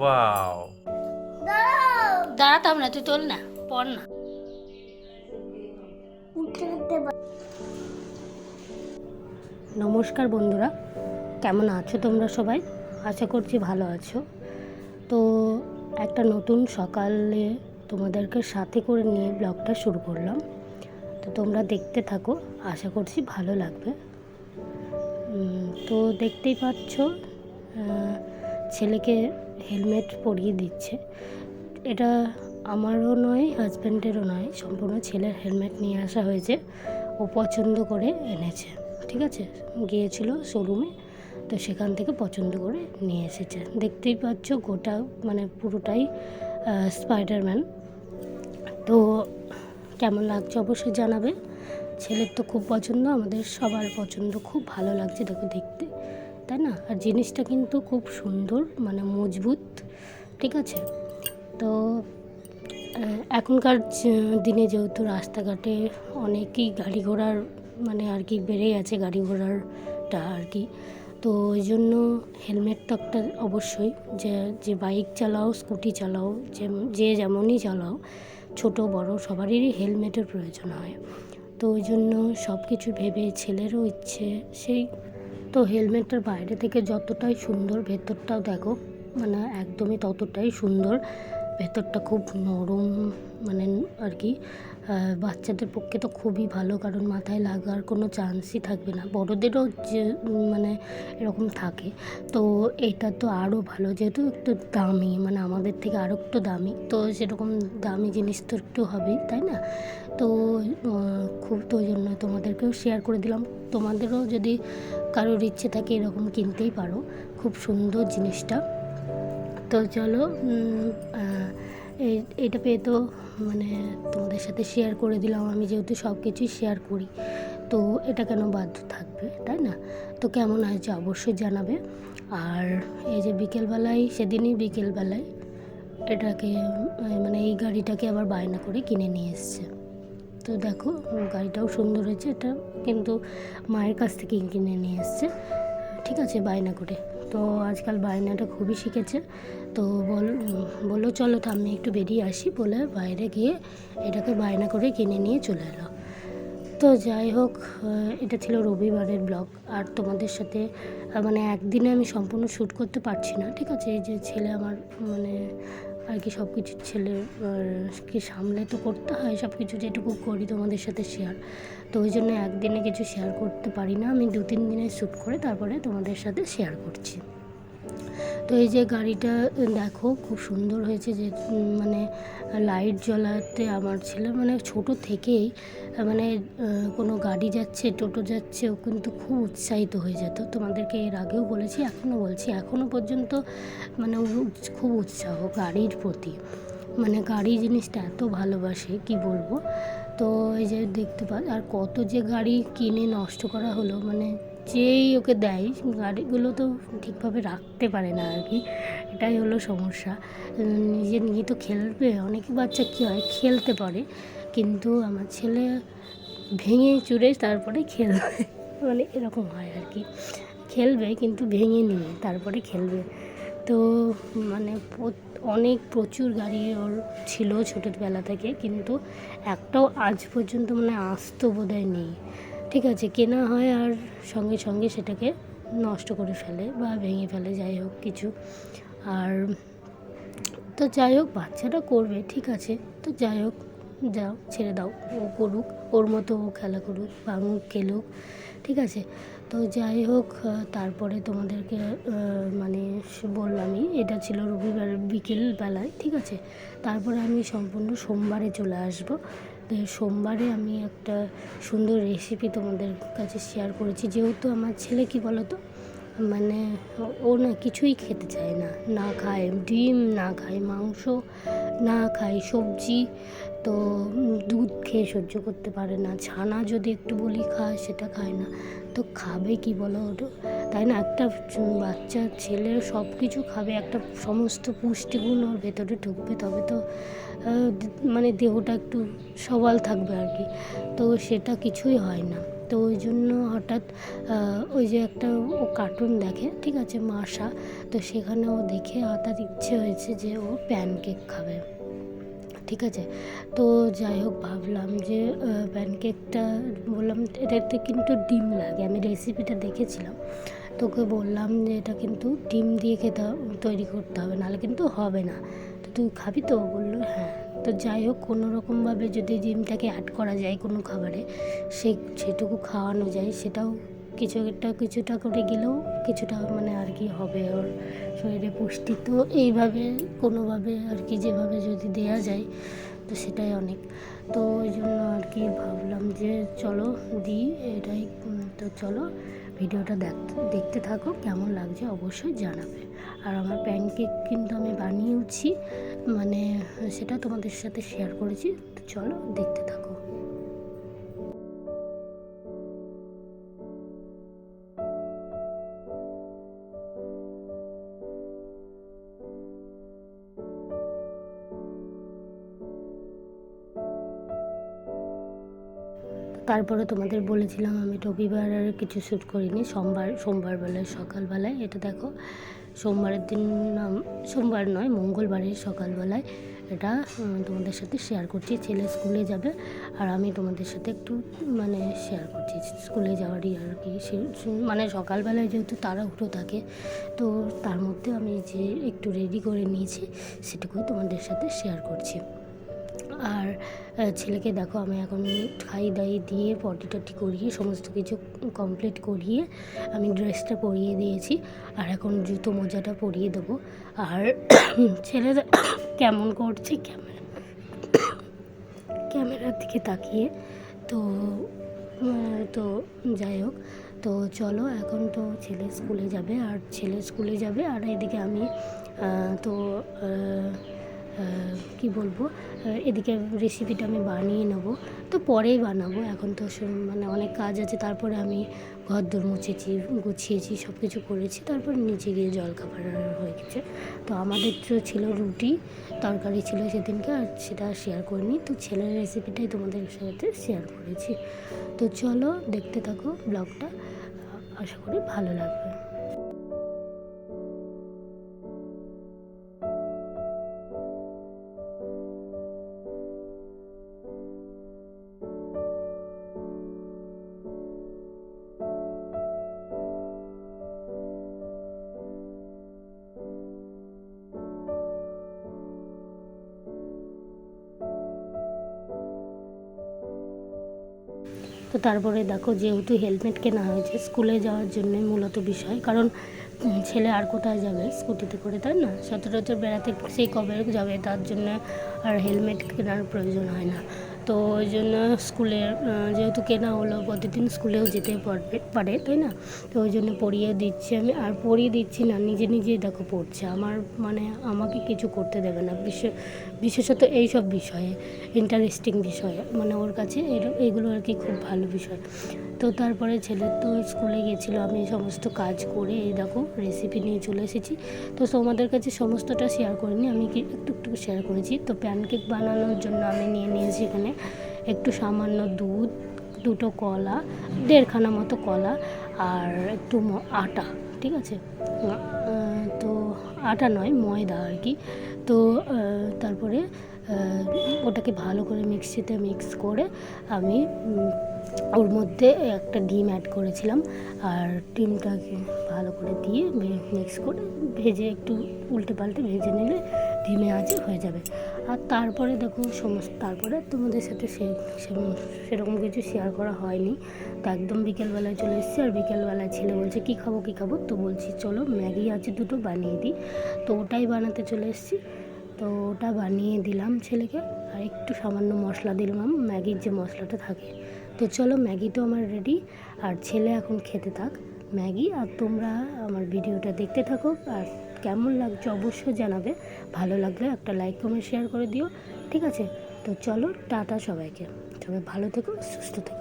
Wow দাঁড়াতাম না তুই তোল না পড় না। নমস্কার বন্ধুরা কেমন আছো তোমরা সবাই? আশা করছি ভালো আছো। তো একটা নতুন সকালে তোমাদেরকে সাথে করে নিয়ে ব্লগটা শুরু করলাম। তো তোমরা দেখতে থাকো আশা করছি ভালো লাগবে। তো দেখতেই পাচ্ছ ছেলেকে হেলমেট পরিয়ে দিচ্ছে। এটা আমারও নয় হাজব্যান্ডেরও নয়, সম্পূর্ণ ছেলের হেলমেট নিয়ে আসা হয়েছে। ও পছন্দ করে এনেছে, ঠিক আছে? গিয়েছিল শোরুমে তো সেখান থেকে পছন্দ করে নিয়ে এসেছে। দেখতেই পাচ্ছ গোটা মানে পুরোটাই স্পাইডারম্যান তো কেমন লাগছে অবশ্যই জানাবে। ছেলের তো খুব পছন্দ, আমাদের সবার পছন্দ, খুব ভালো লাগছে দেখো দেখতে। তাই না? আর জিনিসটা কিন্তু খুব সুন্দর মানে মজবুত, ঠিক আছে? তো এখনকার দিনে যেহেতু রাস্তাঘাটে অনেকই গাড়ি ঘোড়ার মানে আর কি বেড়ে গেছে গাড়ি ঘোড়ারটা আর কি। তো ওই জন্য হেলমেট তো একটা অবশ্যই, যে যে বাইক চালাও, স্কুটি চালাও, যে যে যেমনই চালাও, ছোট, বড় সবারই হেলমেটের প্রয়োজন হয়। তো ওই জন্য সব কিছু ভেবে ছেলেরও ইচ্ছে, সেই তো হেলমেটটার বাইরে থেকে যতটাই সুন্দর ভেতরটাও দেখো মানে একদমই ততটাই সুন্দর। ভেতরটা খুব নরম মানে আর কি বাচ্চাদের পক্ষে তো খুবই ভালো, কারণ মাথায় লাগার কোনো চান্সই থাকবে না। বড়োদেরও যে মানে এরকম থাকে। তো এটা তো আরও ভালো, যেহেতু একটু দামি মানে আমাদের থেকে আরও একটু দামি, তো সেরকম দামি জিনিস তো একটু হবেই, তাই না? তো খুব তো ওই জন্য তোমাদেরকেও শেয়ার করে দিলাম। তোমাদেরও যদি কারোর ইচ্ছে থাকে এরকম কিনতেই পারো। খুব সুন্দর জিনিসটা। তো চলো এটা পেয়ে তো মানে তোমাদের সাথে শেয়ার করে দিলাম। আমি যেহেতু সব কিছুই শেয়ার করি, তো এটা কেন বাধ্য থাকবে, তাই না? তো কেমন হয়েছে অবশ্যই জানাবে। আর এই যে বিকেলবেলায়, সেদিনই বিকেলবেলায় এটাকে মানে এই গাড়িটাকে আবার বায়না করে কিনে নিয়ে এসছে। তো দেখো, গাড়িটাও সুন্দর হয়েছে, এটা কিন্তু মায়ের কাছ থেকে কিনে নিয়ে এসছে। ঠিক আছে, বায়না করে। তো আজকাল বায়নাটা খুবই শিখেছে। তো বল, বলল, চলো তো আমি একটু বেরিয়ে আসি। বলে বাইরে গিয়ে এটাকে বায়না করে কিনে নিয়ে চলে এলো। তো যাই হোক এটা ছিল রবিবারের ব্লগ। আর তোমাদের সাথে মানে একদিনে আমি সম্পূর্ণ শ্যুট করতে পারছি না, ঠিক আছে? এই যে ছেলে আমার মানে আর কি সব কিছু ছেলে কি সামলে তো করতে হয় সব কিছু যেটুকু করি তোমাদের সাথে শেয়ার তো ওই জন্য একদিনে কিছু শেয়ার করতে পারি না। আমি দু তিন দিনে শ্যুট করে তারপরে তোমাদের সাথে শেয়ার করছি। তো এই যে গাড়িটা, দেখো খুব সুন্দর হয়েছে যে মানে লাইট জ্বলাতে আমার ছেলে মানে ছোট থেকেই মানে কোনো গাড়ি যাচ্ছে, টোটো যাচ্ছে, ও কিন্তু খুব উৎসাহিত হয়ে যেত। তোমাদেরকে এর আগেও বলেছি, এখনও বলছি, এখনও পর্যন্ত মানে খুব উৎসাহ গাড়ির প্রতি। মানে গাড়ি জিনিসটা এত ভালোবাসে, কি বলব? তো এই যে দেখতে পা, আর কত যে গাড়ি কিনে নষ্ট করা হলো মানে যেই ওকে দেয়, গাড়িগুলো তো ঠিকভাবে রাখতে পারে না আর কি। এটাই হলো সমস্যা। নিজে নিয়ে তো খেলবে। অনেক বাচ্চা কী হয়, খেলতে পারে। কিন্তু আমার ছেলে ভেঙে চুরে তারপরে খেলবে। মানে এরকম হয় আর কি। খেলবে কিন্তু ভেঙে নিয়ে তারপরে খেলবে। তো মানে অনেক প্রচুর গাড়ি ওর ছিল ছোটোবেলা থেকে। কিন্তু একটাও আজ পর্যন্ত মানে আসতো বোধহয় নেই। ঠিক আছে, কেনা হয় আর সঙ্গে সঙ্গে সেটাকে নষ্ট করে ফেলে বা ভেঙে ফেলে, যাই হোক কিছু। আর তো যাই হোক বাচ্চারা করবে, ঠিক আছে। তো যাই হোক যাও ছেড়ে দাও, ও করুক, ওর মতো ও খেলা করুক, ভাঙুক, খেলুক, ঠিক আছে। তো যাই হোক তারপরে তোমাদেরকে মানে বললামই, এটা ছিল রবিবার বিকেল বেলায় ঠিক আছে। তারপরে আমি সম্পূর্ণ সোমবারে চলে আসব। সোমবারে আমি একটা সুন্দর রেসিপি তোমাদের কাছে শেয়ার করেছি। যেহেতু আমার ছেলে কি বলো তো মানে ও- ও না কিছুই খেতে চায় না। না খায় ডিম, না খায় মাংস, না খায় সবজি। তো দুধ খেয়ে সহ্য করতে পারে না। ছানা যদি একটু বলি খায়, সেটা খায় না। তো খাবে কি বলো ওটা? তাই না? একটা বাচ্চা, ছেলে সব কিছু খাবে, একটা সমস্ত পুষ্টিগুণ ওর ভেতরে ঢুকবে, তবে তো মানে দেহটা একটু সবল থাকবে আর কি। তো সেটা কিছুই হয় না। তো ওই জন্য হঠাৎ ওই যে একটা ও কার্টুন দেখে, ঠিক আছে, মাসা, তো সেখানে ও দেখে হঠাৎ ইচ্ছে হয়েছে যে ও প্যানকেক খাবে। ঠিক আছে? তো যাই হোক, ভাবলাম যে প্যানকেকটা বললাম, এটাতে কিন্তু ডিম লাগে। আমি রেসিপিটা দেখেছিলাম। তোকে বললাম যে এটা কিন্তু ডিম দিয়ে খেতে তৈরি করতে হবে, নাহলে কিন্তু হবে না। তো তুই খাবি তো? বলল হ্যাঁ। তো যাই হোক, কোনো রকমভাবে যদি ডিমটাকে অ্যাড করা যায় কোনো খাবারে, সে, সেটুকু খাওয়ানো যায়। সেটাও কিছু একটা, কিছুটা করে গেলেও কিছুটা মানে আর কি হবে ওর শরীরে পুষ্টি। তো এইভাবে, কোনোভাবে আর কি যেভাবে যদি দেয়া যায়, তো সেটাই অনেক। তো ওই জন্য আর কি ভাবলাম যে চলো দিই এটাই তো চলো। ভিডিওটা দেখতে থাকো, কেমন লাগছে অবশ্যই জানাবে। আর আমার প্যানকেক কিন্তু আমি বানিয়েওছি মানে সেটা তোমাদের সাথে শেয়ার করেছি, তো চলো দেখতে থাকো। তারপরে তোমাদের বলেছিলাম আমি রবিবার আর কিছু শ্যুট করিনি। সোমবার সোমবার বেলায় সকালবেলায় এটা দেখো, সোমবারের দিন সোমবার নয়, মঙ্গলবারের সকালবেলায় এটা তোমাদের সাথে শেয়ার করছি। ছেলে স্কুলে যাবে আর আমি তোমাদের সাথে একটু মানে শেয়ার করছি। স্কুলে যাওয়ারই আর কি। মানে সকালবেলায় যেহেতু তাড়াহুড়ো থাকে, তো তার মধ্যে আমি যে একটু রেডি করে নিয়েছি, সেটুকুই তোমাদের সাথে শেয়ার করছি। আর ছেলেকে দেখো আমি এখন খাই দাই দিয়ে পটি টটি করিয়ে সমস্ত কিছু কমপ্লিট করিয়ে আমি ড্রেসটা পরিয়ে দিয়েছি। আর এখন জুতো মোজাটা পরিয়ে দেবো। আর ছেলে কেমন করছে ক্যামেরা, ক্যামেরার দিকে তাকিয়ে তো তো যাই হোক, তো চলো এখন তো ছেলে স্কুলে যাবে আর ছেলে স্কুলে যাবে আর এদিকে আমি তো কি বলব? এদিকে রেসিপিটা আমি বানিয়ে নেব। তো পরেই বানাবো। এখন তো মানে অনেক কাজ আছে। তারপরে আমি ঘর দোর মুছেছি, গুছিয়েছি সব কিছু করেছি। তারপর নিচে গিয়ে জল জলখাবার হয়ে গেছে। তো আমাদের তো ছিল রুটি, তরকারি ছিল সেদিনকে আর সেটা শেয়ার করিনি। তো ছেলের রেসিপিটাই তোমাদের সাথে শেয়ার করেছি। তো চলো দেখতে থাকো ব্লগটা আশা করি ভালো লাগবে। তো তারপরে দেখো যেহেতু হেলমেট কেনা হয়েছে স্কুলে যাওয়ার জন্য মূলত বিষয়। কারণ ছেলে আর কোথায় যাবে স্কুটিতে করে, তাই না? সচরাচর বেড়াতে সেই কবে যাবে তার জন্য আর হেলমেট কেনার প্রয়োজন হয় না। তো ওই জন্য স্কুলে যেহেতু কেনা হলো, প্রতিদিন স্কুলেও যেতে পারে, তাই না? তো ওই জন্য পড়িয়ে দিচ্ছি আমি। আর পড়িয়ে দিচ্ছি না, নিজে নিজেই দেখো পড়ছে। আমার মানে আমাকে কিছু করতে দেবে না। বিশেষ বিশেষত এই সব বিষয়ে ইন্টারেস্টিং বিষয়ে। মানে ওর কাছে এগুলো আর কি খুব ভালো বিষয়। তো তারপরে ছেলে তো স্কুলে গেছিল, আমি সমস্ত কাজ করে এই দেখো রেসিপি নিয়ে চলে এসেছি। তো তোমাদের কাছে সমস্তটা শেয়ার করিনি আমি কি একটু একটু শেয়ার করেছি। তো প্যানকেক বানানোর জন্য আমি নিয়ে নিয়েছি এখানে একটু সামান্য দুধ, দুটো কলা, দেড়খানা মতো কলা আর একটু আটা, ঠিক আছে? তো আটা নয়, ময়দা আর কি। তো তারপরে ওটাকে ভালো করে মিক্সিতে মিক্স করে আমি ওর মধ্যে একটা ডিম অ্যাড করেছিলাম আর ডিমটাকে ভালো করে দিয়ে মিক্স করে ভেজে একটু উল্টে পাল্টে ভেজে নিলে ডিমে আজে হয়ে যাবে। আর তারপরে দেখো সমস্ত, তারপরে তোমাদের সাথে সে- সেরকম কিছু শেয়ার করা হয়নি। তো একদম বিকেলবেলায় চলে এসেছি আর বিকেলবেলায় ছেলে বলছে, কী খাব কী খাব? তো বলছি, চলো ম্যাগি আছে দুটো বানিয়ে দিই। তো ওটাই বানাতে চলে এসেছি। তো ওটা বানিয়ে দিলাম ছেলেকে। আর একটু সামান্য মশলা দিলাম, ম্যাগির যে মশলাটা থাকে। তো চলো ম্যাগি তো আমার রেডি আর ছেলে এখন খেতে থাক। ম্যাগি, আর তোমরা আমার ভিডিওটা দেখতে থাকো, আর কেমন লাগছে অবশ্যই জানাবে। ভালো লাগলে একটা লাইক কমেন্ট শেয়ার করে দিও। ঠিক আছে? তো চলো, টাটা সবাইকে। সবাই ভালো থেকো, সুস্থ থেকো।